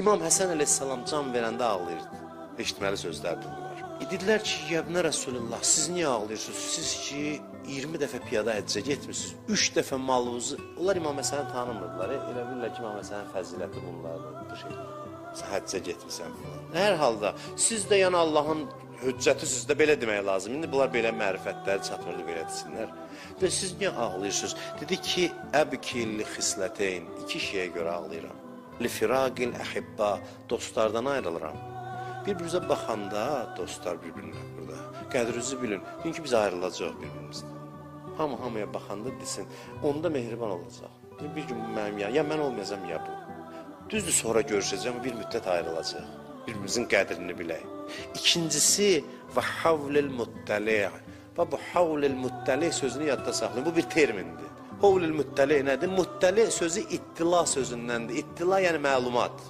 İmam Həsən əleyhissalam can verəndə ağlayırdı. Eşitməli sözlərdir bunlar. Dedilər ki, Yəbnə Rasulullah, siz niyə ağlayırsınız? Siz ki 20 dəfə piyada həccə getmisiniz. 3 dəfə malınızı, onlar İmam Həsəni tanımırdılar. e, Elə bilirlər ki, İmam Həsənin fəziləti bunlardır, bu şey. Həccə getmisən falan. Hər halda siz də yəni Allahın hüccəti sizdə belə demək lazım. İndi bunlar belə mərifətləri çatmırdı belə desinlər. Və siz niyə ağlayırsınız? Dedi ki, əbkil xisləteyn, iki şeyə görə ağlayıram. Li firaqil əhibba, dostlardan ayrılıram. Bir-birimizə baxanda dostlar bir-birinə burada. Qədrinizi bilin. Çünki biz ayrılacağıq bir-birimizdən. Hamı hamıya baxanda desin, onda mehriban olacaq. Bir gün mənim ya, ya mən olmayacağam ya bu. Düzdür sonra görüşəcəm, bir müddət ayrılacaq. Bir-birimizin qədrini bilək. İkincisi və havlil muttali'. Və bu havlil muttali sözünü yadda saxlayın. Bu bir termindir. Havlil muttali nədir? Muttali sözü ittila sözündəndir. İttila yəni məlumat.